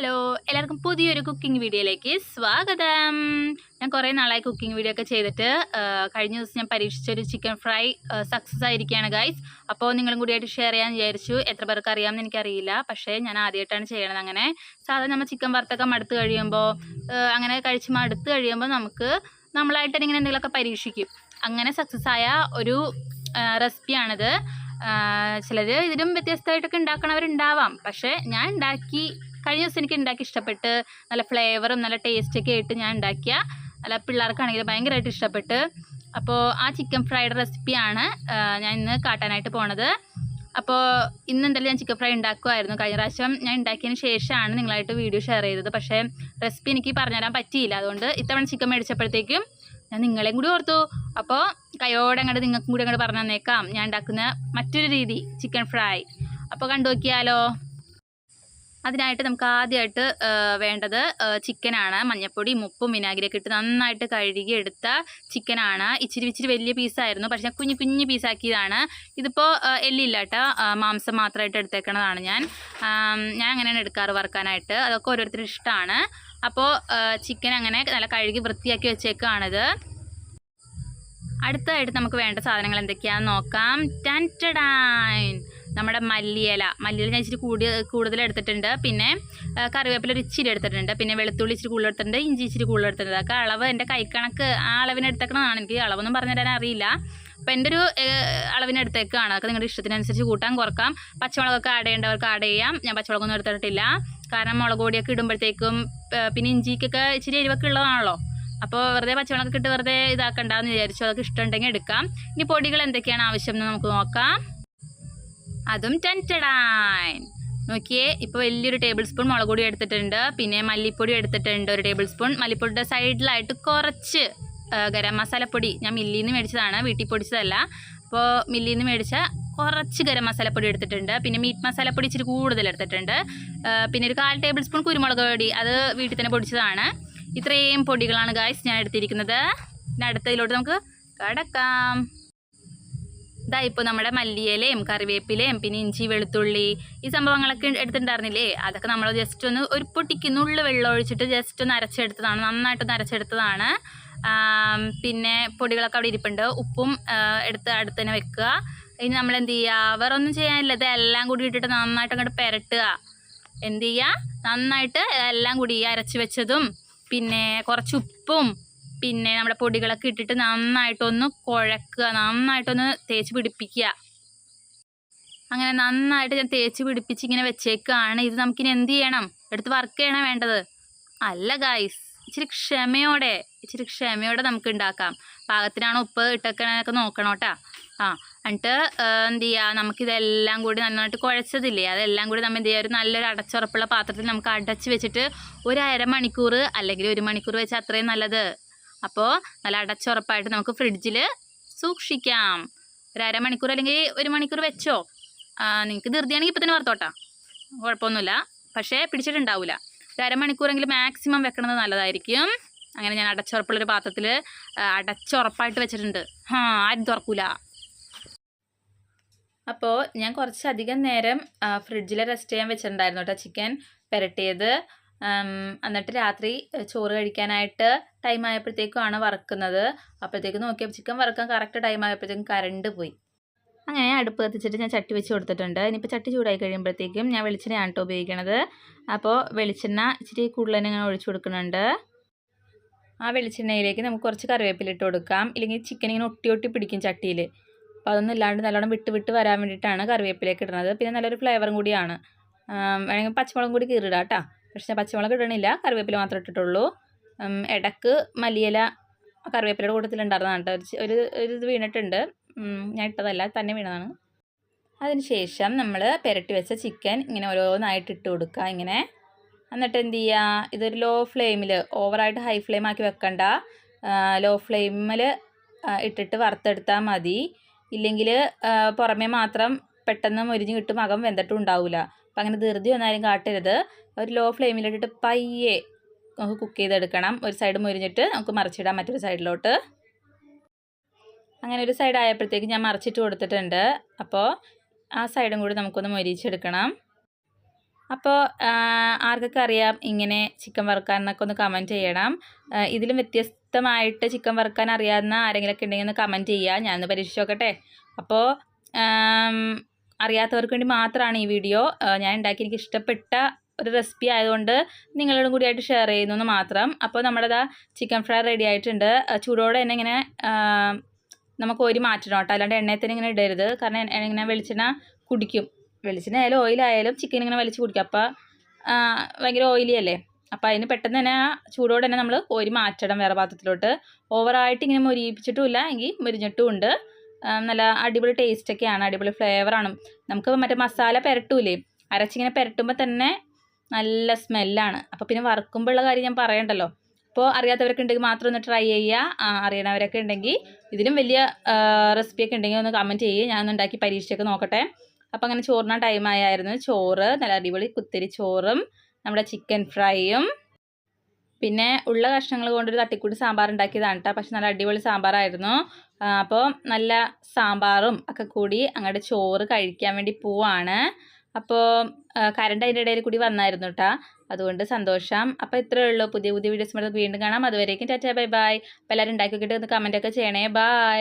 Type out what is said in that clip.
Hello എല്ലാവർക്കും പുതിയൊരു cooking വീഡിയോയിലേക്ക് സ്വാഗതം. ഞാൻ കുറേ നാളായി കുക്കിംഗ് വീഡിയോ ഒക്കെ ചെയ്തിട്ട് കഴിഞ്ഞ ദിവസം ഞാൻ പരീക്ഷിച്ചൊരു ചിക്കൻ ഫ്രൈ സക്സസ് ആയിരിക്കുകയാണ് ഗൈസ് അപ്പോൾ നിങ്ങളും കൂടിയായിട്ട് ഷെയർ ചെയ്യാൻ വിചാരിച്ചു. എത്ര പേർക്ക് അറിയാമെന്ന് എനിക്കറിയില്ല. പക്ഷേ ഞാൻ ആദ്യമായിട്ടാണ് ചെയ്യണത് അങ്ങനെ. സാധാരണ നമ്മൾ ചിക്കൻ വറുത്തൊക്കെ മടുത്ത് കഴിയുമ്പോൾ അങ്ങനെ കഴിച്ച് മടുത്ത് കഴിയുമ്പോൾ നമുക്ക് നമ്മളായിട്ട് ഇങ്ങനെ എന്തെങ്കിലുമൊക്കെ പരീക്ഷിക്കും. അങ്ങനെ സക്സസ് ആയ ഒരു റെസിപ്പിയാണിത് ചിലർ ഇതിലും വ്യത്യസ്തമായിട്ടൊക്കെ ഉണ്ടാക്കണവരുണ്ടാവാം. പക്ഷേ ഞാൻ ഉണ്ടാക്കി കഴിഞ്ഞ ദിവസം എനിക്ക് ഉണ്ടാക്കി ഇഷ്ടപ്പെട്ട് നല്ല ഫ്ലേവറും നല്ല ടേസ്റ്റൊക്കെ ആയിട്ട് ഞാൻ ഉണ്ടാക്കിയ നല്ല പിള്ളേർക്കാണെങ്കിൽ ഭയങ്കരമായിട്ട് ഇഷ്ടപ്പെട്ട്. അപ്പോൾ ആ ചിക്കൻ ഫ്രൈഡ് റെസിപ്പിയാണ് ഞാൻ ഇന്ന് കാട്ടാനായിട്ട് പോണത്. അപ്പോൾ ഇന്ന് എന്തായാലും ഞാൻ ചിക്കൻ ഫ്രൈ ഉണ്ടാക്കുമായിരുന്നു കഴിഞ്ഞ പ്രാവശ്യം ഞാൻ ഉണ്ടാക്കിയതിന് ശേഷമാണ് നിങ്ങളായിട്ട് വീഡിയോ ഷെയർ ചെയ്തത്. പക്ഷേ റെസിപ്പി എനിക്ക് പറഞ്ഞുതരാൻ പറ്റിയില്ല. അതുകൊണ്ട് ഇത്തവണ ചിക്കൻ മേടിച്ചപ്പോഴത്തേക്കും ഞാൻ നിങ്ങളെയും കൂടി ഓർത്തു. അപ്പോൾ കൈയോടെ അങ്ങോട്ട് നിങ്ങൾക്കും കൂടി അങ്ങോട്ട് പറഞ്ഞു തന്നേക്കാം. ഞാൻ ഉണ്ടാക്കുന്ന മറ്റൊരു രീതി ചിക്കൻ ഫ്രൈ അപ്പോൾ കണ്ടു നോക്കിയാലോ അതിനായിട്ട് നമുക്ക് ആദ്യമായിട്ട് വേണ്ടത് ചിക്കനാണ്. മഞ്ഞപ്പൊടി മുപ്പും വിനാഗിരിയൊക്കെ ഇട്ട് നന്നായിട്ട് കഴുകി എടുത്ത ചിക്കനാണ്. ഇച്ചിരി ഇച്ചിരി വലിയ പീസായിരുന്നു. പക്ഷെ ഞാൻ കുഞ്ഞു കുഞ്ഞു പീസാക്കിയതാണ്. ഇതിപ്പോൾ എല്ലില്ല കേട്ടോ മാംസം മാത്രമായിട്ട് എടുത്തേക്കണതാണ് ഞാൻ. ഞാൻ അങ്ങനെയാണ് എടുക്കാറ് വറുക്കാനായിട്ട്. അതൊക്കെ ഓരോരുത്തരും ഇഷ്ടമാണ് അപ്പോൾ ചിക്കൻ അങ്ങനെ നല്ല കഴുകി വൃത്തിയാക്കി വെച്ചേക്കാണിത്. അടുത്തതായിട്ട് നമുക്ക് വേണ്ട സാധനങ്ങൾ എന്തൊക്കെയാണെന്ന് നോക്കാം. ടൻ നമ്മുടെ മല്ലിയില. മല്ലിയില ഞാൻ ഇച്ചിരി കൂടി കൂടുതൽ എടുത്തിട്ടുണ്ട്. പിന്നെ കറിവേപ്പില ഒരു ഇച്ചിരി എടുത്തിട്ടുണ്ട്. പിന്നെ വെളുത്തുള്ളി ഇച്ചിരി കൂടുതൽ എടുത്തിട്ടുണ്ട്. ഇഞ്ചി ഇച്ചിരി കൂടുതൽ എടുത്തിട്ടുണ്ട്. അതൊക്കെ അളവ് എന്റെ കൈക്കണക്ക് ആ അളവിന് എനിക്ക് അളവൊന്നും പറഞ്ഞു തരാൻ അറിയില്ല. അപ്പോൾ എന്റെ ഒരു അളവിനെടുത്തേക്കാണ് അതൊക്കെ നിങ്ങളുടെ ഇഷ്ടത്തിനനുസരിച്ച് കൂട്ടാൻ കുറക്കാം. പച്ചമുളകൊക്കെ ആഡ് ചെയ്യേണ്ടവർക്ക് ആഡ് ചെയ്യാം. ഞാൻ പച്ചമുളകൊന്നും എടുത്തിട്ടില്ല കാരണം മുളക് പൊടിയൊക്കെ ഇടുമ്പോഴത്തേക്കും പിന്നെ ഇഞ്ചിക്കൊക്കെ ഇച്ചിരി എരിവൊക്കെ ഉള്ളതാണല്ലോ. അപ്പോൾ വെറുതെ പച്ചമുളകൊക്കെ ഇട്ട് വെറുതെ ഇതാക്കണ്ടെന്ന് വിചാരിച്ചു. അതൊക്കെ ഇഷ്ടമുണ്ടെങ്കിൽ എടുക്കാം. ഇനി പൊടികൾ എന്തൊക്കെയാണ് ആവശ്യം എന്ന് നമുക്ക് നോക്കാം. അതും ടെന്റഡാൻ. നോക്കിയേ ഇപ്പോൾ വലിയൊരു ടേബിൾ സ്പൂൺ മുളക് പൊടി എടുത്തിട്ടുണ്ട്. പിന്നെ മല്ലിപ്പൊടി എടുത്തിട്ടുണ്ട് ഒരു ടേബിൾ സ്പൂൺ മല്ലിപ്പൊടിയുടെ സൈഡിലായിട്ട് കുറച്ച് ഗരം മസാലപ്പൊടി. ഞാൻ മില്ലിൽ നിന്ന് മേടിച്ചതാണ് വീട്ടിൽ പൊടിച്ചതല്ല. അപ്പോൾ മില്ലിൽ നിന്ന് മേടിച്ച കുറച്ച് ഗരം മസാലപ്പൊടി എടുത്തിട്ടുണ്ട്. പിന്നെ മീറ്റ് മസാലപ്പൊടി ഇച്ചിരി കൂടുതൽ എടുത്തിട്ടുണ്ട്. പിന്നെ ഒരു കാൽ ടേബിൾ സ്പൂൺ കുരുമുളക് പൊടി. അത് വീട്ടിൽ തന്നെ പൊടിച്ചതാണ്. ഇത്രയും പൊടികളാണ് ഗായ്സ് ഞാൻ എടുത്തിരിക്കുന്നത്. പിന്നെ അടുത്തതിലോട്ട് നമുക്ക് കടക്കാം. ഇതാ ഇപ്പോൾ നമ്മുടെ മല്ലിയിലയും കറിവേപ്പിലയും പിന്നെ ഇഞ്ചി വെളുത്തുള്ളി ഈ സംഭവങ്ങളൊക്കെ എടുത്തിട്ടുണ്ടായിരുന്നില്ലേ? അതൊക്കെ നമ്മൾ ജസ്റ്റ് ഒന്ന് ഒരു പൊട്ടിക്ക് നുള്ളു വെള്ളം ഒഴിച്ചിട്ട് ജസ്റ്റ് ഒന്ന് അരച്ചെടുത്തതാണ്. നന്നായിട്ടൊന്ന് അരച്ചെടുത്തതാണ്. പിന്നെ പൊടികളൊക്കെ അവിടെ ഇരിപ്പുണ്ട്. ഉപ്പും എടുത്ത് അടുത്ത് തന്നെ വെക്കുക. ഇനി നമ്മൾ എന്ത് ചെയ്യുക? വേറെ ഒന്നും ചെയ്യാനില്ല. ഇതെല്ലാം കൂടി ഇട്ടിട്ട് നന്നായിട്ട് അങ്ങോട്ട് പെരട്ടുക. എന്ത് ചെയ്യുക? നന്നായിട്ട് എല്ലാം കൂടി അരച്ച് വെച്ചതും പിന്നെ കുറച്ച് ഉപ്പും പിന്നെ നമ്മുടെ പൊടികളൊക്കെ ഇട്ടിട്ട് നന്നായിട്ടൊന്ന് കുഴക്കുക. നന്നായിട്ടൊന്ന് തേച്ച് പിടിപ്പിക്കുക. അങ്ങനെ നന്നായിട്ട് ഞാൻ തേച്ച് പിടിപ്പിച്ച് ഇങ്ങനെ വെച്ചേക്കാണ്. ഇത് നമുക്കിനി എന്ത് ചെയ്യണം? എടുത്ത് വർക്ക് ചെയ്യണം വേണ്ടത്? അല്ല ഗായ്സ് ഇച്ചിരി ക്ഷമയോടെ ഇച്ചിരി ക്ഷമയോടെ നമുക്ക് ഉണ്ടാക്കാം പാകത്തിനാണ് ഉപ്പ് ഇട്ടേക്കണതൊക്കെ നോക്കണോട്ടാ ആ എന്നിട്ട് എന്ത് ചെയ്യുക നമുക്കിതെല്ലാം കൂടി നന്നായിട്ട് കുഴച്ചതില്ലേ? അതെല്ലാം കൂടി നമ്മൾ എന്ത് ചെയ്യുക ഒരു നല്ലൊരു അടച്ചുറപ്പുള്ള പാത്രത്തിൽ നമുക്ക് അടച്ച് വെച്ചിട്ട് ഒരു അരമണിക്കൂർ അല്ലെങ്കിൽ ഒരു മണിക്കൂർ വെച്ച് അത്രയും നല്ലത്. അപ്പോൾ നല്ല അടച്ചുറപ്പായിട്ട് നമുക്ക് ഫ്രിഡ്ജിൽ സൂക്ഷിക്കാം. ഒരു അരമണിക്കൂർ അല്ലെങ്കിൽ ഒരു മണിക്കൂർ വെച്ചോ. നിങ്ങൾക്ക് ധൃതിയാണെങ്കിൽ ഇപ്പം തന്നെ വറുത്തോട്ടാ. കുഴപ്പമൊന്നുമില്ല. പക്ഷേ പിടിച്ചിട്ടുണ്ടാവില്ല ഒരു അരമണിക്കൂറെങ്കിലും മാക്സിമം വെക്കണത് നല്ലതായിരിക്കും. അങ്ങനെ ഞാൻ അടച്ചുറപ്പുള്ളൊരു പാത്രത്തിൽ അടച്ചുറപ്പായിട്ട് വെച്ചിട്ടുണ്ട്. ഹാ ആരും തുറക്കൂല. അപ്പോൾ ഞാൻ കുറച്ചധികം നേരം ഫ്രിഡ്ജിൽ റെസ്റ്റ് ചെയ്യാൻ വെച്ചിട്ടുണ്ടായിരുന്നു കേട്ടോ ചിക്കൻ പുരട്ടിയത്. എന്നിട്ട് രാത്രി ചോറ് കഴിക്കാനായിട്ട് ടൈം ആയപ്പോഴത്തേക്കുമാണ് വറക്കുന്നത്. അപ്പോഴത്തേക്ക് നോക്കിയപ്പോൾ ചിക്കൻ വറക്കാൻ കറക്റ്റ് ടൈം ആയപ്പോഴത്തേക്കും കറണ്ട് പോയി. അങ്ങനെ അടുപ്പ് കത്തിച്ചിട്ട് ഞാൻ ചട്ടി വെച്ച് കൊടുത്തിട്ടുണ്ട്. ഇനിയിപ്പോൾ ചട്ടി ചൂടായി കഴിയുമ്പോഴത്തേക്കും ഞാൻ വെളിച്ചെണ്ണയാണ് കേട്ടോ ഉപയോഗിക്കണത്. അപ്പോൾ വെളിച്ചെണ്ണ ഇച്ചിരി തന്നെ ഇങ്ങനെ ഒഴിച്ചു കൊടുക്കുന്നുണ്ട്. ആ വെളിച്ചെണ്ണയിലേക്ക് നമുക്ക് കുറച്ച് കറിവേപ്പില ഇട്ട് കൊടുക്കാം. ഇല്ലെങ്കിൽ ചിക്കൻ ഇങ്ങനെ ഒട്ടി ഒട്ടി പിടിക്കും ചട്ടിയിൽ അപ്പോൾ അതൊന്നും ഇല്ലാണ്ട് നല്ലോണം വിട്ട് വിട്ട് വരാൻ വേണ്ടിയിട്ടാണ് കറിവേപ്പിലേക്ക് ഇടുന്നത്. പിന്നെ നല്ലൊരു ഫ്ലേവറും കൂടിയാണ്. വേണമെങ്കിൽ പച്ചമുളകും കൂടി കീറിടാം കേട്ടോ. പക്ഷേ പച്ചമുളക് ഇടണില്ല കറിവേപ്പില മാത്രം ഇട്ടിട്ടുള്ളൂ. ഇടയ്ക്ക് മല്ലിയില കറിവേപ്പിലയുടെ കൂട്ടത്തിലുണ്ടായിരുന്നതാണ് കേട്ടോ. ഒരു ഒരു ഇത് വീണിട്ടുണ്ട്. ഞാൻ ഇട്ടതല്ല തന്നെ വീണതാണ്. അതിനുശേഷം നമ്മൾ പുരട്ടി വെച്ച ചിക്കൻ ഇങ്ങനെ ഓരോന്നായിട്ട് ഇട്ട് കൊടുക്കുക ഇങ്ങനെ. എന്നിട്ട് എന്ത് ചെയ്യുക? ഇതൊരു ലോ ഫ്ലെയിമിൽ ഓവറായിട്ട് ഹൈ ഫ്ലെയിം ആക്കി വെക്കണ്ട. ലോ ഫ്ലെയിമിൽ ഇട്ടിട്ട് വറുത്തെടുത്താൽ മതി. ഇല്ലെങ്കിൽ പുറമേ മാത്രം പെട്ടെന്ന് മുരിഞ്ഞ് കിട്ടും അകം വെന്തിട്ടും ഉണ്ടാവില്ല അപ്പം അങ്ങനെ ധൃതി ഒന്നാലും കാട്ടരുത്. ഒരു ലോ ഫ്ലെയിമിലിട്ടിട്ട് പയ്യെ നമുക്ക് കുക്ക് ചെയ്തെടുക്കണം. ഒരു സൈഡ് മുരിഞ്ഞിട്ട് നമുക്ക് മറിച്ചിടാം മറ്റൊരു സൈഡിലോട്ട് അങ്ങനെ ഒരു സൈഡ് ആയപ്പോഴത്തേക്ക് ഞാൻ മറിച്ചിട്ട് കൊടുത്തിട്ടുണ്ട്. അപ്പോൾ ആ സൈഡും കൂടി നമുക്കൊന്ന് മൊരിച്ചെടുക്കണം അപ്പോൾ ആർക്കൊക്കെ അറിയാം ഇങ്ങനെ ചിക്കൻ വറുക്കാൻ എന്നൊക്കെ ഒന്ന് കമന്റ് ചെയ്യണം. ഇതിലും വ്യത്യസ്തമായിട്ട് ചിക്കൻ വറുക്കാൻ അറിയാവുന്ന ആരെങ്കിലുമൊക്കെ ഉണ്ടെങ്കിൽ ഒന്ന് കമന്റ് ചെയ്യുക. ഞാനൊന്ന് പരീക്ഷിച്ച് നോക്കട്ടെ. അപ്പോൾ അറിയാത്തവർക്ക് വേണ്ടി മാത്രമാണ് ഈ വീഡിയോ ഞാൻ ഉണ്ടാക്കി എനിക്ക് ഇഷ്ടപ്പെട്ട ഒരു റെസിപ്പി ആയതുകൊണ്ട് നിങ്ങളോടും കൂടിയായിട്ട് ഷെയർ ചെയ്യുന്നു എന്ന് മാത്രം. അപ്പോൾ നമ്മുടെ ചിക്കൻ ഫ്രൈ റെഡി ആയിട്ടുണ്ട്. ചൂടോടെ തന്നെ ഇങ്ങനെ നമുക്ക് ഒരു മാറ്റണം കേട്ടോ. അല്ലാണ്ട് എണ്ണയത്തിന് ഇങ്ങനെ ഇടരുത്. കാരണം ഇങ്ങനെ വെളിച്ചെണ്ണ കുടിക്കും. വെളിച്ചെണ്ണ ആയാലും ഓയിലായാലും ചിക്കൻ ഇങ്ങനെ വലിച്ച് കുടിക്കും. അപ്പോൾ ഭയങ്കര ഓയിലി അല്ലേ? അപ്പോൾ അതിന് പെട്ടെന്ന് തന്നെ ആ ചൂടോടെ തന്നെ നമ്മൾ ഒരു മാറ്റണം വേറെ പാത്രത്തിലോട്ട്. ഓവറായിട്ട് ഇങ്ങനെ മൊരിയിപ്പിച്ചിട്ടുമില്ല. എങ്കിൽ മുരിഞ്ഞിട്ടും ഉണ്ട്. നല്ല അടിപൊളി ടേസ്റ്റൊക്കെയാണ് അടിപൊളി ഫ്ലേവറാണ് നമുക്ക് മറ്റേ മസാല പുരട്ടൂലേ? അരച്ചിങ്ങനെ പെരട്ടുമ്പോൾ തന്നെ നല്ല സ്മെല്ലാണ്. അപ്പോൾ പിന്നെ വറുക്കുമ്പോഴുള്ള കാര്യം ഞാൻ പറയണ്ടല്ലോ. അപ്പോൾ അറിയാത്തവരൊക്കെ ഉണ്ടെങ്കിൽ മാത്രം ഒന്ന് ട്രൈ ചെയ്യുക. അറിയണവരൊക്കെ ഉണ്ടെങ്കിൽ ഇതിലും വലിയ റെസിപ്പിയൊക്കെ ഉണ്ടെങ്കിൽ ഒന്ന് കമന്റ് ചെയ്യുക ഞാൻ ഉണ്ടാക്കി പരീക്ഷയൊക്കെ നോക്കട്ടെ. അപ്പോൾ അങ്ങനെ ചോറിന ടൈം ആയായിരുന്നു. ചോറ് നല്ല അടിപൊളി കുത്തിരി ചോറും നമ്മുടെ ചിക്കൻ ഫ്രൈയും പിന്നെ ഉള്ള കഷ്ണങ്ങൾ കൊണ്ടൊരു തട്ടിക്കൂട്ടി സാമ്പാർ ഉണ്ടാക്കിയതാണ് കേട്ടോ പക്ഷെ നല്ല അടിപൊളി സാമ്പാറായിരുന്നു. അപ്പോൾ നല്ല സാമ്പാറും ഒക്കെ കൂടി അങ്ങോട്ട് ചോറ് കഴിക്കാൻ വേണ്ടി പോവാണ്. അപ്പോൾ കറണ്ട് അതിന്റെ ഇടയിൽ കൂടി വന്നായിരുന്നു കേട്ടോ അതുകൊണ്ട് സന്തോഷം. അപ്പോൾ ഇത്രയേ ഉള്ളൂ. പുതിയ പുതിയ വീഡിയോസ് വീണ്ടും കാണാം. അതുവരേക്കും ടാറ്റാ. Bye bye. അപ്പോൾ എല്ലാവരും ഉണ്ടാക്കി നോക്കിയിട്ട് ഒന്ന് കമന്റൊക്കെ ചെയ്യണേ. ബൈ.